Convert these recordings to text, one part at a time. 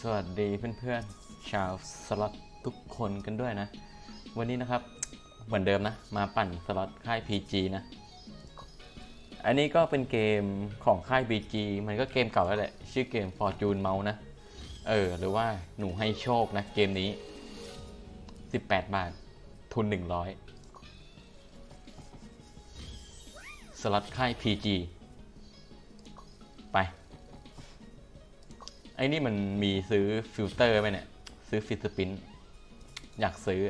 สวัสดีเพื่อนๆ ชาวสล็อตทุกคนกันด้วยนะ วันนี้นะครับเหมือนเดิมนะ มาปั่นสล็อตค่าย PG นะ อันนี้ก็เป็นเกมของค่าย PG มันก็เกมเก่าแล้วแหละ ชื่อเกม Fortune Mouse นะ เออ หรือว่าหนูให้โชคนะ เกมนี้ 18 บาท ทุน 100 สล็อตค่าย PG ไป ไอ้นี่มันมีซื้อฟิลเตอร์ไหมเนี่ย ซื้อฟิสปินอยากซื้อ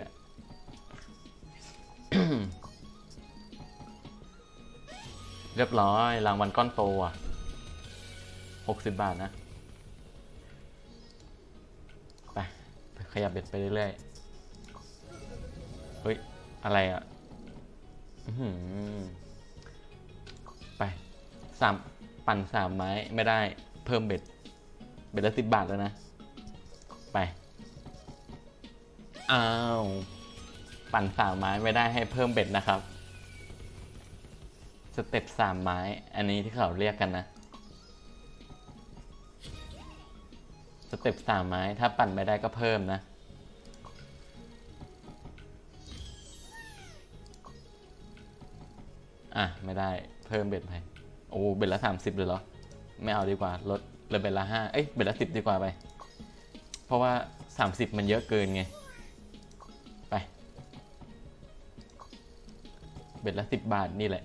เรียบร้อยรางวัลก้อนโตอะหกสิบบาทนะ ไป ขยับเบ็ดไปเรื่อยๆ เฮ้ย อะไรอะไปสามปั่นสามไม้ ไม่ได้เพิ่มเบ็ด เบ็ดละสิบบาทแล้วนะ ไป อ้าว ปั่นสามไม้ไม่ได้ให้เพิ่มเบ็ดนะครับ สเต็ปสามไม้ อันนี้ที่เขาเรียกกันนะ สเต็ปสามไม้ ถ้าปั่นไม่ได้ก็เพิ่มนะอะ ไม่ได้เพิ่มเบ็ดไป โอ้ เบ็ดละสามสิบเลยเหรอ ไม่เอาดีกว่าลด เหลือเบ็ดละห้าเอ้ยเบ็ดละสิบดีกว่าไป เพราะว่าสามสิบมันเยอะเกินไง ไป เบ็ดละสิบบาทนี่แหละ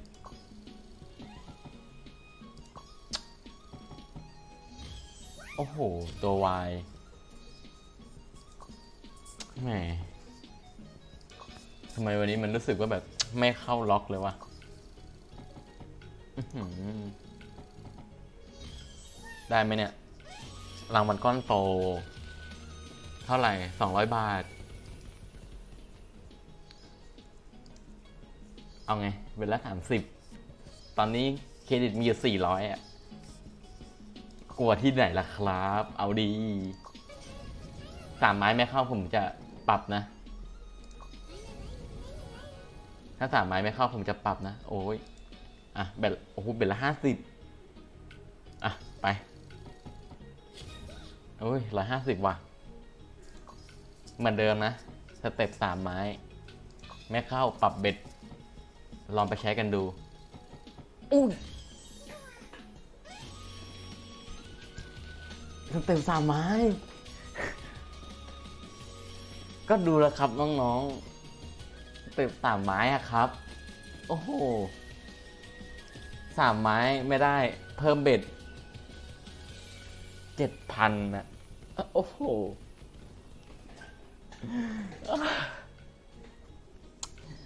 โอ้โห ตัววายแหมทำไมวันนี้มันรู้สึกว่าแบบไม่เข้าล็อกเลยวะ ได้ไหมเนี่ย รางวัลก้อนโต เท่าไหร่ 200 บาท เอาไง เวลาสามสิบ ตอนนี้เครดิตมีอยู่สี่ร้อยอะ กลัวที่ไหนล่ะครับ เอาดี สามไม้ไม่เข้าผมจะปรับนะ ถ้าสามไม้ไม่เข้าผมจะปรับนะ โอ้ย อะเบ็ดโอ้โหเบ็ดละห้าสิบอะ ไป โอ้ยร้อยห้าสิบว่ะ เหมือนเดิมนะ สเต็ปสามไม้ ไม่เข้าปรับเบ็ด ลองไปใช้กันดูอุ้ยสเต็ปสามไม้ ก็ดูแล้วครับน้องๆสเต็ปสามไม้อะครับ โอ้โหสามไม้ไม่ได้เพิ่มเบ็ด เจ็ดพันนะโอ้โห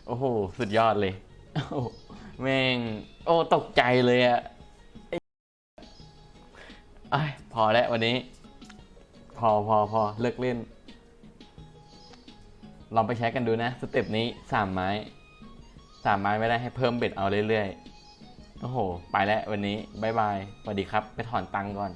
โอ้โห สุดยอดเลยโอ้โหแม่ง โอ้ ตกใจเลยอะไอ้ไอ้ยพอแล้ววันนี้ พอพอพอเลิกเล่น ลองไปใช้กันดูนะ สเต็ปนี้สามไม้สามไม้ไม่ได้ให้เพิ่มเบ็ดเอาเรื่อยๆ โอ้โห ไปแล้ววันนี้บายบายสวัสดีครับ ไปถอนตังค์ก่อน